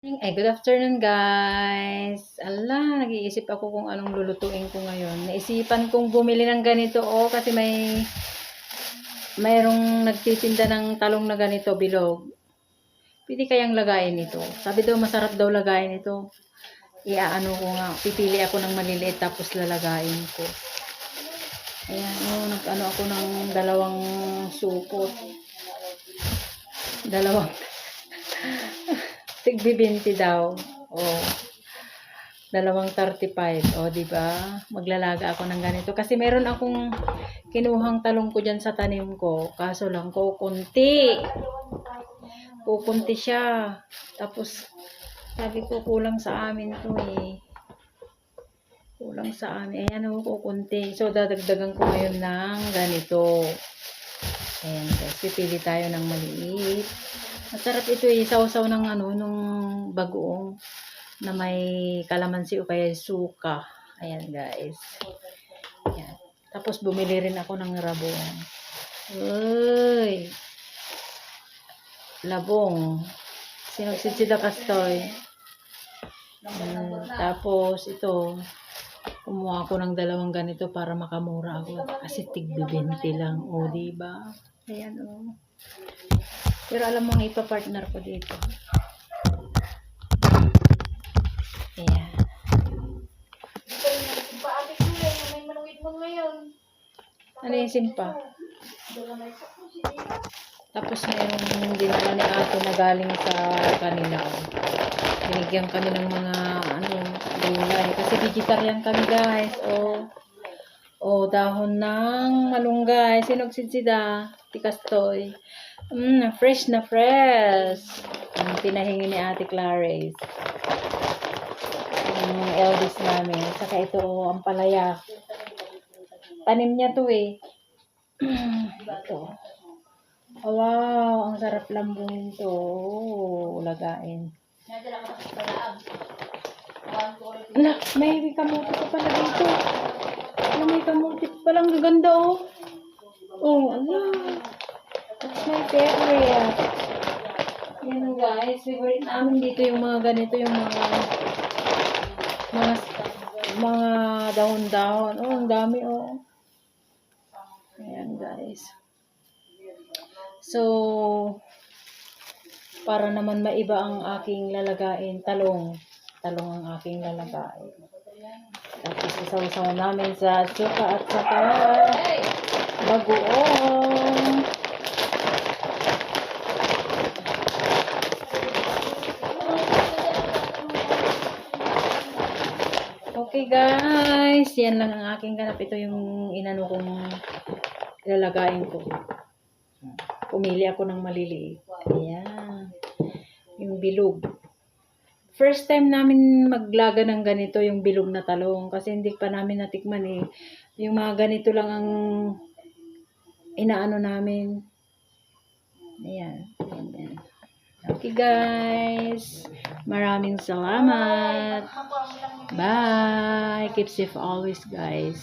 Eh, good afternoon guys. Ala, nag-iisip ako kung anong lulutuin ko ngayon. Naisipan kong bumili ng ganito oh kasi may mayroong nagtitinda ng talong na ganito bilog. Pwede kayang lagayin ito. Sabi daw masarap daw lagayin ito. Iaano ko nga, pipili ako ng maliliit tapos lalagayin ko. Ayan, oh, nag-ano ako ng dalawang supot. Dalawang Tigbi 20 daw. Oh. Dalawang 35. O, di ba? Maglalaga ako ng ganito. Kasi meron akong kinuhang talong ko dyan sa tanim ko. Kaso lang, kukunti. Kukunti siya. Tapos, sabi ko, kulang sa amin to eh. Kulang sa amin. Ayan o, kukunti. So, dadagdagan ko ngayon ng ganito. Ayan guys, pipili tayo ng maliit. Masarap ito eh, sausaw ng ano, nung bagoong na may kalamansi o kaya suka. Ayan guys. Ayan. Tapos bumili rin ako ng rabong. Uy! Labong. Sinugsid sila kastoy. Mm, tapos ito, kumuha ako ng dalawang ganito para makamura ako. Kasi tigbi 20 lang. O, diba? Ayan o. Pero alam mo, ipa-partner ko dito. Ayan. Ano yung simpa? Tapos mayroong dinala ni ate na galing sa kanila. Binigyan kami ng mga ano, gulay. Kasi vegetarian kami guys. Oh. Oh, dahon ng malunggay. Sinugsid sida. Tikastoy. Mm, fresh na fresh. Ang pinahingi ni ate Clarice. Ang eldest namin. Saka ito, ang palaya. Tanim niya to eh. ito. Oh, wow, ang sarap lambungin to. Oh, lagain. Ala, may kamuti pa pala dito. Ala, may kamuti pa pala. Ang gaganda oh. Oh, ala. That's my favorite. Yan guys, favorite namin dito yung mga ganito, yung mga mga mga dahon-dahon. Oh, ang dami oh. Ayan guys. So, para naman maiba ang aking lalagain, talong. Talong ang aking lalagain. Tapos isaw-saw namin sa suka at saka bagoong. Okay guys, yan lang ang aking ganap. Ito yung inano kong lalagain ko. Pumili ako ng maliliit. Ayan. Yung bilog. First time namin maglaga ng ganito, yung bilog na talong. Kasi hindi pa namin natikman eh. Yung mga ganito lang ang inaano namin. Ayan, ayan. Okay guys. Maraming salamat. Bye. Keep safe always guys.